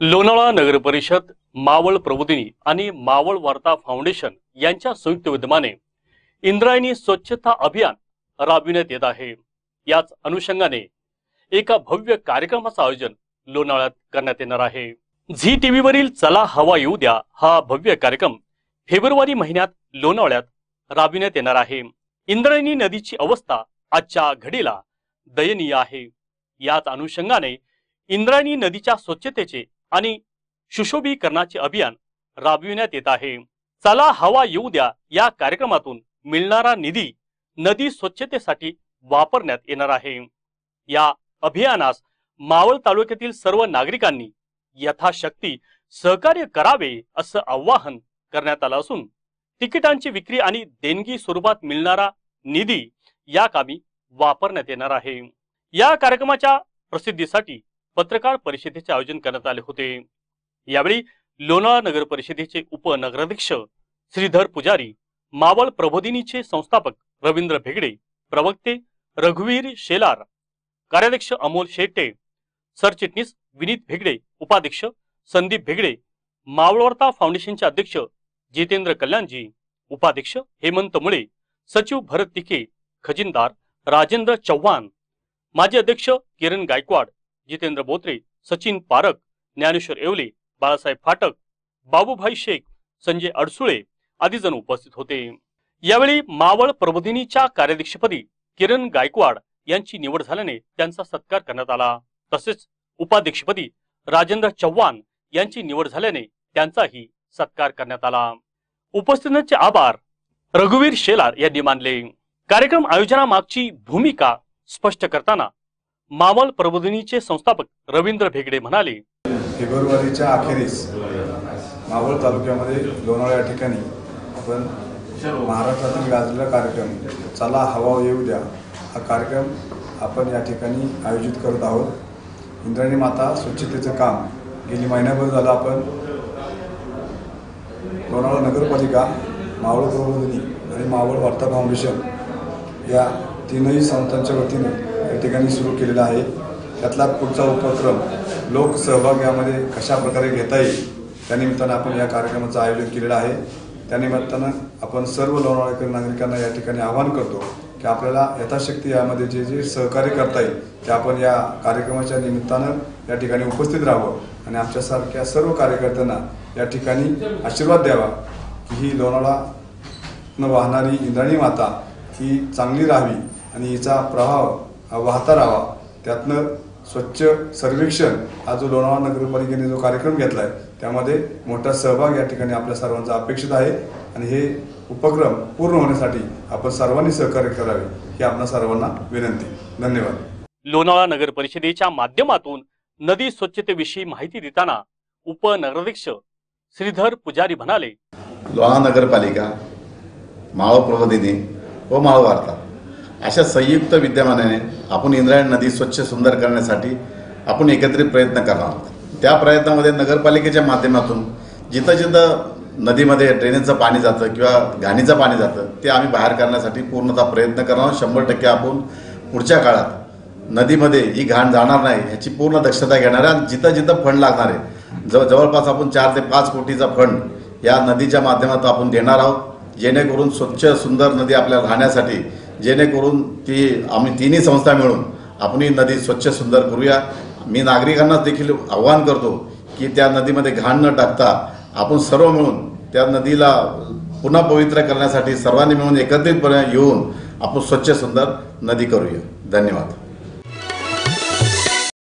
लोणावळा नगर परिषद मावळ प्रबोधिनी आणि मावळ वार्ता फाउंडेशन यांच्या संयुक्त विद्यमाने इंद्रायणी स्वच्छता अभियान राबविण्यात येत आहे. याच अनुषंगाने एका भव्य कार्यक्रमाचं आयोजन लोणावळ्यात करण्यात येणार आहे. झी टीव्ही वरील चला हवा येऊ द्या हा भव्य कार्यक्रम फेब्रुवारी महिन्यात लोणावळ्यात राबविण्यात येणार आहे. इंद्रायणी नदीची अवस्था आजच्या घडीला दयनीय आहे. याच अनुषंगाने इंद्रायणी नदीच्या स्वच्छतेचे आणि सुशोभीकरणाचे अभियान राबविण्यात येत आहे. चला हवा येऊ द्या या कार्यक्रमातून मिळणारा निधी नदी स्वच्छतेसाठी वापरण्यात येणार आहे. या अभियानास मावळ तालुक्यातील सर्व नागरिकांनी यथाशक्ती सहकार्य करावे असं आवाहन करण्यात आलं असून तिकिटांची विक्री आणि देणगी स्वरूपात मिळणारा निधी या कामी वापरण्यात येणार आहे. या कार्यक्रमाच्या प्रसिद्धीसाठी पत्रकार परिषदेचे आयोजन करण्यात आले होते. यावेळी लोणाळा नगर परिषदेचे उपनगराध्यक्ष श्रीधर पुजारी मावळ प्रबोधिनीचे संस्थापक रवींद्र भेगडे प्रवक्ते रघुवीर शेलार कार्याध्यक्ष अमोल शेट्टे सरचिटणीस विनीत भेगडे उपाध्यक्ष संदीप भेगडे मावळवर्ता फाउंडेशनचे अध्यक्ष जितेंद्र कल्याणजी उपाध्यक्ष हेमंत मुळे सचिव भरत तिके खजिनदार राजेंद्र चव्हाण माजी अध्यक्ष किरण गायकवाड जितेंद्र बोत्रे सचिन पारक ज्ञानेश्वर येवले बाळासाहेब फाटक बाबूभाई शेख संजय अडसुळे आदी जण उपस्थित होते. यावेळी मावळ प्रबोधिनीच्या कार्याध्यक्षपदी किरण गायकवाड यांची निवड झाल्याने त्यांचा सत्कार करण्यात आला. तसेच उपाध्यक्षपदी राजेंद्र चव्हाण यांची निवड झाल्याने त्यांचाही सत्कार करण्यात आला. उपस्थितांचे आभार रघुवीर शेलार यांनी मानले. कार्यक्रम आयोजनामागची भूमिका स्पष्ट करताना मावळ प्रबोधिनीचे संस्थापक रवींद्र भेगडे म्हणाले फेब्रुवारीच्या अखेरीस मावळ तालुक्यामध्ये लोणावळा या ठिकाणी आपण महाराष्ट्रातून गाजलेला कार्यक्रम चला हवा येऊ द्या हा कार्यक्रम आपण या ठिकाणी आयोजित करत आहोत. इंद्रायणी माता स्वच्छतेचं काम गेली महिन्याभर झालं आपण. लोणावळा नगरपालिका मावळ प्रबोधिनी आणि मावळ वार्ता फाउंडेशन या तीनही संस्थांच्या वतीने या ठिकाणी सुरू केलेला आहे. त्यातला पुढचा उपक्रम लोकसहभाग यामध्ये कशा प्रकारे घेता येईल त्यानिमित्तानं आपण या कार्यक्रमाचं आयोजन केलेलं आहे. त्यानिमित्तानं आपण सर्व लोणावळेकर नागरिकांना या ठिकाणी आवाहन करतो की आपल्याला यथाशक्ती यामध्ये जे जे सहकार्य करता येईल ते आपण या कार्यक्रमाच्या निमित्तानं या ठिकाणी उपस्थित राहावं आणि आमच्यासारख्या सर्व कार्यकर्त्यांना या ठिकाणी आशीर्वाद द्यावा की ही लोणावळा वाहणारी इंद्राणी माता ही चांगली राहावी आणि हिचा प्रभाव वाहता राहावा. त्यातनं स्वच्छ सर्वेक्षण हा जो लोणावळा नगरपालिकेने जो कार्यक्रम घेतला आहे त्यामध्ये मोठा सहभाग या ठिकाणी आपल्या सर्वांचा अपेक्षित आहे आणि हे उपक्रम पूर्ण होण्यासाठी आपण सर्वांनी सहकार्य करावे ही आपल्या सर्वांना विनंती. धन्यवाद. लोणावळा नगर परिषदेच्या माध्यमातून नदी स्वच्छतेविषयी माहिती देताना उपनगराध्यक्ष श्रीधर पुजारी म्हणाले लोहा नगरपालिका मावळ प्रबोधिनी व मावळ वार्ता. अशा संयुक्त विद्यमानाने आपण इंद्रायण नदी स्वच्छ सुंदर करण्यासाठी आपण एकत्रित प्रयत्न करणार आहोत. त्या प्रयत्नामध्ये नगरपालिकेच्या माध्यमातून जिथं जिथं नदीमध्ये ड्रेनेजचं पाणी जातं किंवा घाणीचं पाणी जातं ते आम्ही बाहेर करण्यासाठी पूर्णतः प्रयत्न करणार आहोत. शंभर टक्के आपण पुढच्या काळात नदीमध्ये ही घाण जाणार नाही ह्याची पूर्ण दक्षता घेणार आहे. आणि जिथं जिथं फंड लागणार आहे जव जवळपास आपण चार ते पाच कोटीचा फंड या नदीच्या माध्यमातून आपण देणार आहोत. जेणेकरून स्वच्छ सुंदर नदी आपल्याला राहण्यासाठी जेणेकरून ती आम्ही तिन्ही संस्था मिळून आपण ही नदी स्वच्छ सुंदर करूया. मी नागरिकांनाच देखील आव्हान करतो की त्या नदीमध्ये घाण न टाकता आपण सर्व मिळून त्या नदीला पुन्हा पवित्र करण्यासाठी सर्वांनी मिळून एकत्रितपणे येऊन आपण स्वच्छ सुंदर नदी करूया. धन्यवाद.